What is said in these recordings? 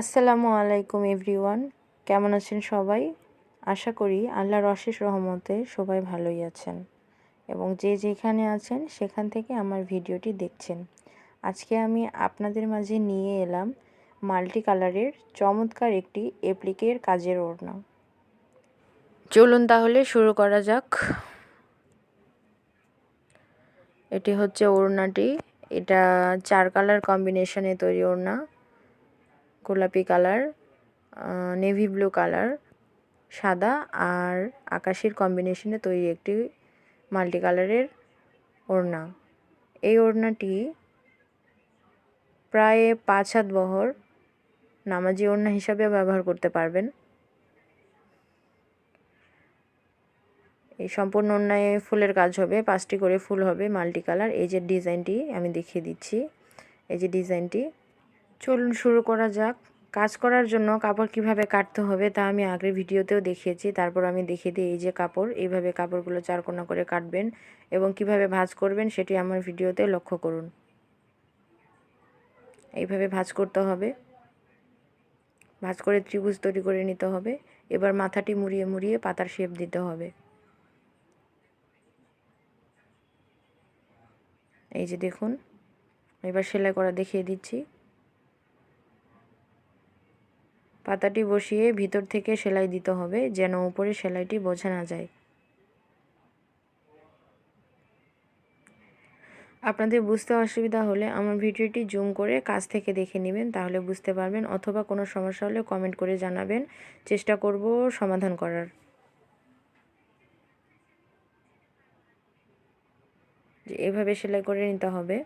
আসসালামু আলাইকুম এভরিওয়ান। কেমন আছেন সবাই? আশা করি আল্লাহর অশেষ রহমতে সবাই ভালোই আছেন এবং যে যেখানে আছেন সেখান থেকে আমার ভিডিওটি দেখছেন। আজকে আমি আপনাদের মাঝে নিয়ে এলাম মাল্টি কালারের চমৎকার একটি এপ্লিকের কাজের ওড়না। চলুন তাহলে শুরু করা যাক। এটি হচ্ছে ওড়নাটি। এটা চার কালার কম্বিনেশনে তৈরি ওড়না। গোলাপি কালার নেভি ব্লু কালার, সাদা আর আকাশের কম্বিনেশনে তৈরি একটি মাল্টি কালারের ওড়না। এই ওড়নাটি প্রায় পাঁচ হাত বহর নামাজি ওড়না হিসাবে ব্যবহার করতে পারবেন। এই সম্পূর্ণ ওড়নায় ফুলের কাজ হবে, পাঁচটি করে ফুল হবে মাল্টি কালার এই যে ডিজাইনটি আমি দেখিয়ে দিচ্ছি। এই যে ডিজাইনটি চলুন শুরু করা যাক। কাজ করার জন্য কাপড় কীভাবে কাটতে হবে তা আমি আগের ভিডিওতেও দেখিয়েছি। তারপর আমি দেখিয়ে দিই এই যে কাপড়, এইভাবে কাপড়গুলো চারকোনা করে কাটবেন এবং কীভাবে ভাঁজ করবেন সেটি আমার ভিডিওতে লক্ষ্য করুন। এইভাবে ভাঁজ করতে হবে। ভাঁজ করে ত্রিভুজ তৈরি করে নিতে হবে। এবার মাথাটি মুড়িয়ে মুড়িয়ে পাতার শেপ দিতে হবে। এই যে দেখুন, এবার সেলাই করা দেখিয়ে দিচ্ছি। পাতাটি বসিয়ে ভিতর থেকে সেলাই দিতে হবে, যেন উপরে সেলাইটি বোঝা না যায়। আপনাদের বুঝতে অসুবিধা হলে আমার ভিডিওটি জুম করে কাছ থেকে দেখে নেবেন, তাহলে বুঝতে পারবেন, অথবা কোনো সমস্যা হলে কমেন্ট করে জানাবেন। চেষ্টা করব সমাধান করার। যে এভাবে সেলাই করে নিতে হবে।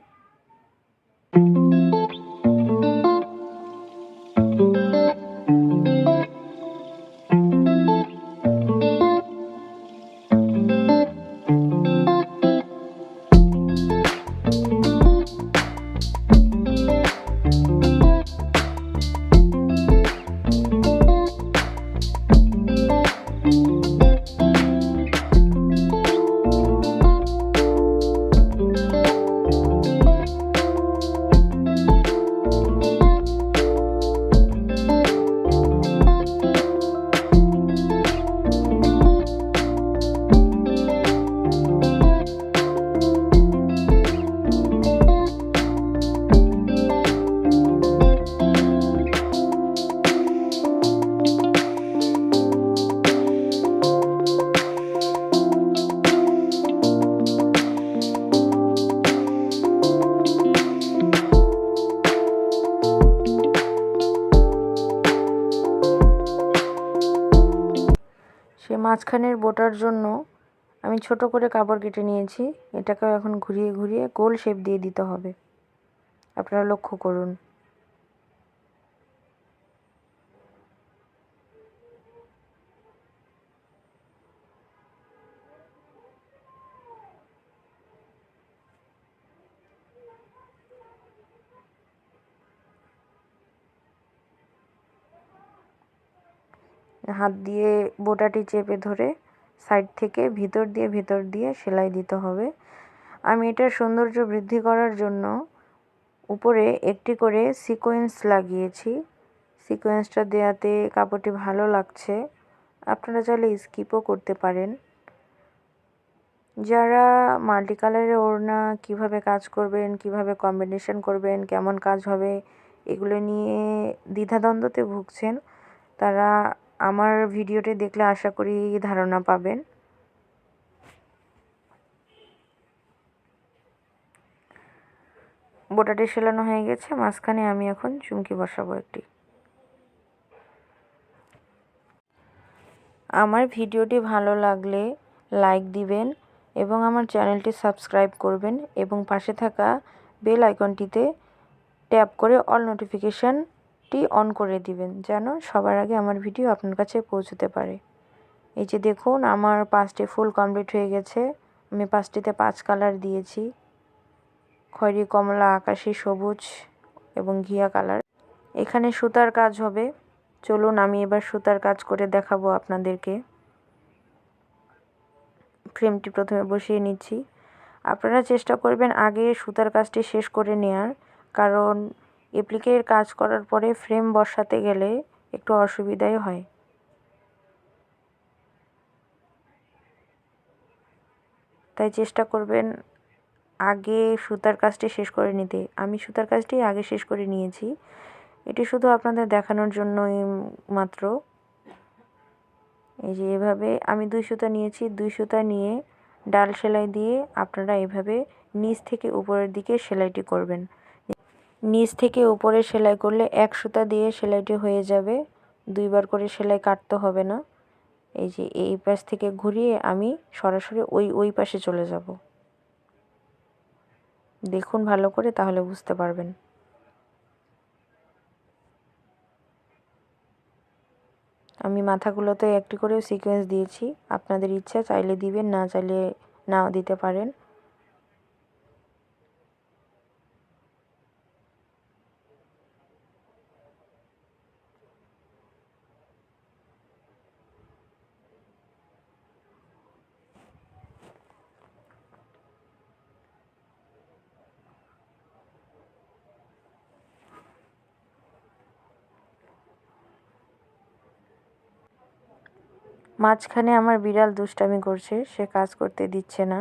মাঝখানের বোটার জন্য আমি ছোট করে কাপড় কেটে নিয়েছি। এটাকেও এখন ঘুরিয়ে ঘুরিয়ে গোল শেপ দিয়ে দিতে হবে। আপনারা লক্ষ্য করুন। হাত দিয়ে বোটাটি চেপে ধরে সাইড থেকে ভিতর দিয়ে ভিতর দিয়ে সেলাই দিতে হবে। আমি এটার সৌন্দর্য বৃদ্ধি করার জন্য উপরে একটি করে সিকোয়েন্স লাগিয়েছি। সিকোয়েন্সটা দেওয়াতে কাপড়টি ভালো লাগছে। আপনারা চাইলে স্কিপও করতে পারেন। যারা মাল্টি কালারের ওড়না কীভাবে কাজ করবেন, কীভাবে কম্বিনেশন করবেন, কেমন কাজ হবে, এগুলো নিয়ে দ্বিধাদ্বন্দ্বতে ভুগছেন, তারা আমার ভিডিওটি দেখলে আশা করি ধারণা পাবেন। বোটাটি সেলানো হয়ে গেছে, মাঝখানে আমি এখন চুমকি বসাবো একটি। আমার ভিডিওটি ভালো লাগলে লাইক দিবেন এবং আমার চ্যানেলটি সাবস্ক্রাইব করবেন এবং পাশে থাকা বেল আইকনটিতে ট্যাপ করে অল নোটিফিকেশান টি অন করে দিবেন, যেন সবার আগে আমার ভিডিও আপনার কাছে পৌঁছতে পারে। এই যে দেখুন, আমার পাঁচটি ফুল কমপ্লিট হয়ে গেছে। আমি পাঁচটিতে পাঁচ কালার দিয়েছি। খয়েরি, কমলা, আকাশি, সবুজ এবং ঘিয়া কালার এখানে সুতার কাজ হবে। চলুন, আমি এবার সুতার কাজ করে দেখাবো আপনাদেরকে। ফ্রেমটি প্রথমে বসিয়ে নিচ্ছি। আপনারা চেষ্টা করবেন আগে সুতার কাজটি শেষ করে নেওয়ার কারণ এপ্লিকের কাজ করার পরে ফ্রেম বসাতে গেলে একটু অসুবিধাই হয়। তাই চেষ্টা করবেন আগে সুতার কাজটি শেষ করে নিতে। আমি সুতার কাজটি আগে শেষ করে নিয়েছি। এটি শুধু আপনাদের দেখানোর জন্যই মাত্র। এই যে এভাবে আমি দুই সুতা নিয়েছি। দুই সুতা নিয়ে ডাল সেলাই দিয়ে আপনারা এভাবে নিচ থেকে উপরের দিকে সেলাইটি করবেন। নিচ থেকে উপরে সেলাই করলে এক সুতা দিয়ে সেলাইটি হয়ে যাবে। দুইবার করে সেলাই কাটতে হবে না। এই যে এই পাশ থেকে ঘুরিয়ে আমি সরাসরি ওই ওই পাশে চলে যাব। দেখুন ভালো করে তাহলে বুঝতে পারবেন। আমি মাথাগুলোতে একটি করে সিকোয়েন্স দিয়েছি। আপনাদের ইচ্ছা চাইলে দিবেন, না চাইলে নাও দিতে পারেন। মাঝখানে আমার বিড়াল দুষ্টামি করছে, সে কাজ করতে দিচ্ছে না।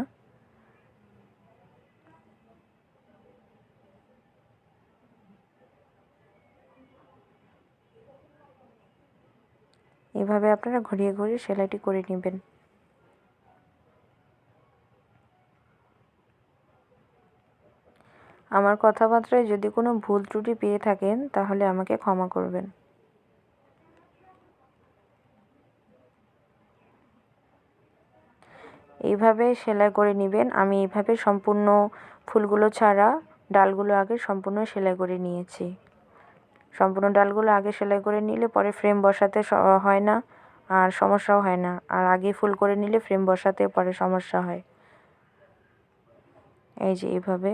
এভাবে আপনারা ঘুরিয়ে ঘুরিয়ে সেলাইটি করে নেবেন। আমার কথাবার্তায় যদি কোনো ভুল ত্রুটি পেয়ে থাকেন, তাহলে আমাকে ক্ষমা করবেন। এইভাবে সেলাই করে নেবেন। আমি এইভাবে সম্পূর্ণ ফুলগুলো ছাড়া ডালগুলো আগে সম্পূর্ণ সেলাই করে নিয়েছি। সম্পূর্ণ ডালগুলো আগে সেলাই করে নিলে পরে ফ্রেম বসাতে হয় না আর সমস্যাও হয় না। আর আগে ফুল করে নিলে ফ্রেম বসাতে পরে সমস্যা হয়। এই যে এইভাবে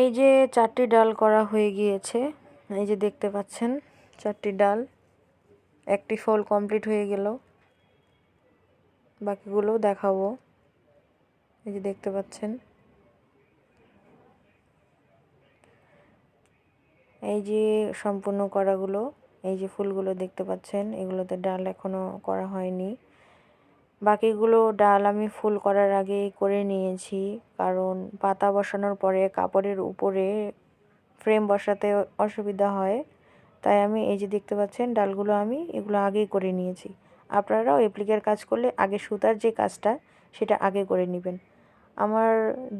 এই যে চারটি ডাল করা হয়ে গিয়েছে, এই যে দেখতে পাচ্ছেন চারটি ডাল। একটি ফল কমপ্লিট হয়ে গেল বাকিগুলোও দেখাবো। এই যে দেখতে পাচ্ছেন। এই যে সম্পূর্ণ করাগুলো, এই যে ফুলগুলো দেখতে পাচ্ছেন, এগুলোতে ডাল এখনও করা হয়নি। বাকিগুলো ডাল আমি ফুল করার আগেই করে নিয়েছি, কারণ পাতা বসানোর পরে কাপড়ের উপরে ফ্রেম বসাতে অসুবিধা হয়। তাই আমি এই যে দেখতে পাচ্ছেন, ডালগুলো আমি এগুলো আগেই করে নিয়েছি। আপনারাও এপ্লিকের কাজ করলে আগে সুতার যে কাজটা, সেটা আগে করে নেবেন। আমার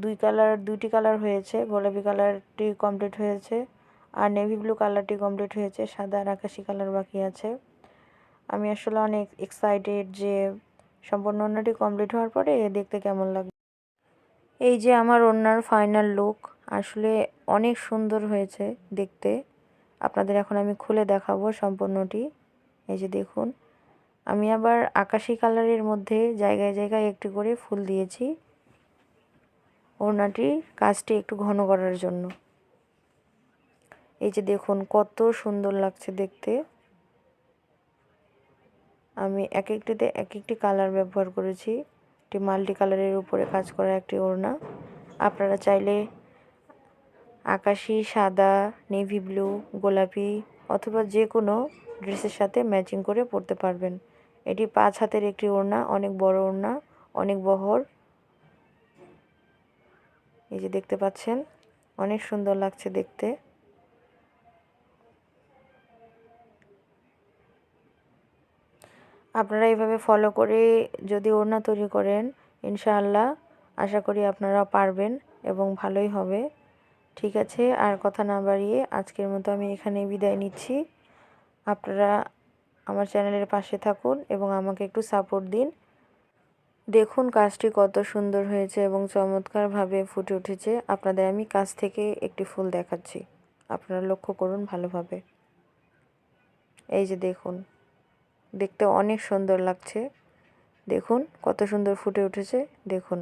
দুই কালার, দুইটি কালার হয়েছে, গোলাপি কালারটি কমপ্লিট হয়েছে আর নেভি ব্লু কালারটি কমপ্লিট হয়েছে, সাদা আর আকাশি কালার বাকি আছে। আমি আসলে অনেক এক্সাইটেড যে সম্পূর্ণ ওড়নাটি কমপ্লিট হওয়ার পরে দেখতে কেমন লাগবে এই যে আমার ওড়নার ফাইনাল লুক আসলে অনেক সুন্দর হয়েছে দেখতে। আপনাদের এখন আমি খুলে দেখাবো সম্পূর্ণটি। এই যে দেখুন, আমি আবার আকাশি কালারের মধ্যে জায়গায় জায়গায় একটি করে ফুল দিয়েছি। ওড়নাটির কাজটি একটু ঘন করার জন্য। এই যে দেখুন, কত সুন্দর লাগছে দেখতে। আমি এক একটিতে এক একটি কালার ব্যবহার করেছি। একটি মাল্টি কালারের উপরে কাজ করা একটি ওড়না। আপনারা চাইলে আকাশি, সাদা, নেভি ব্লু, গোলাপি অথবা যে কোনো ড্রেসের সাথে ম্যাচিং করে পরতে পারবেন। এটি পাঁচ হাতের একটি ওড়না, অনেক বড় ওড়না, অনেক বহর। এই যে দেখতে পাচ্ছেন, অনেক সুন্দর লাগছে দেখতে। আপনারা এইভাবে ফলো করে যদি ওড়না তৈরি করেন, ইনশাআল্লাহ আশা করি আপনারা পারবেন এবং ভালোই হবে। ঠিক আছে, আর কথা না বাড়িয়ে আজকের মতো আমি এখানে বিদায় নিচ্ছি। আপনারা আমার চ্যানেলের পাশে থাকুন এবং আমাকে একটু সাপোর্ট দিন। দেখুন কাজটি কত সুন্দর হয়েছে এবং চমৎকারভাবে ফুটে উঠেছে। আপনাদের আমি কাছ থেকে একটি ফুল দেখাচ্ছি। আপনারা লক্ষ্য করুন ভালোভাবে। এই যে দেখুন। দেখতে অনেক সুন্দর লাগছে। দেখুন, কত সুন্দর ফুটে উঠেছে। দেখুন।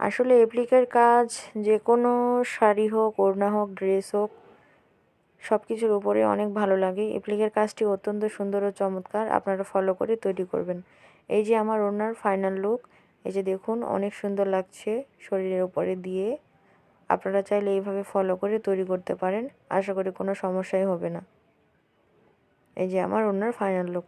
আসলে এপ্লিকের কাজ, যে কোনো শাড়ি হোক, ওড়না হোক, ড্রেস হোক সব কিছুর উপরে অনেক ভালো লাগে। এপ্লিকের কাজটি অত্যন্ত সুন্দর ও চমৎকার। আপনারা ফলো করে তৈরি করবেন। এই যে আমার ওড়নার ফাইনাল লুক এই যে দেখুন, অনেক সুন্দর লাগছে শরীরের উপরে দিয়ে। আপনারা চাইলে এইভাবে ফলো করে তৈরি করতে পারেন। আশা করি কোনো সমস্যাই হবে না। এই যে আমার ওনার ফাইনাল লুক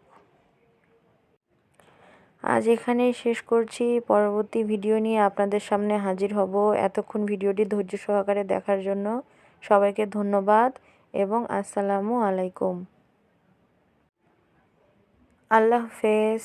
আজ এখানেই শেষ করছি। পরবর্তী ভিডিও নিয়ে আপনাদের সামনে হাজির হব। এতক্ষণ ভিডিওটি ধৈর্য সহকারে দেখার জন্য সবাইকে ধন্যবাদ এবং আসসালামু আলাইকুম। আল্লাহ হাফেজ।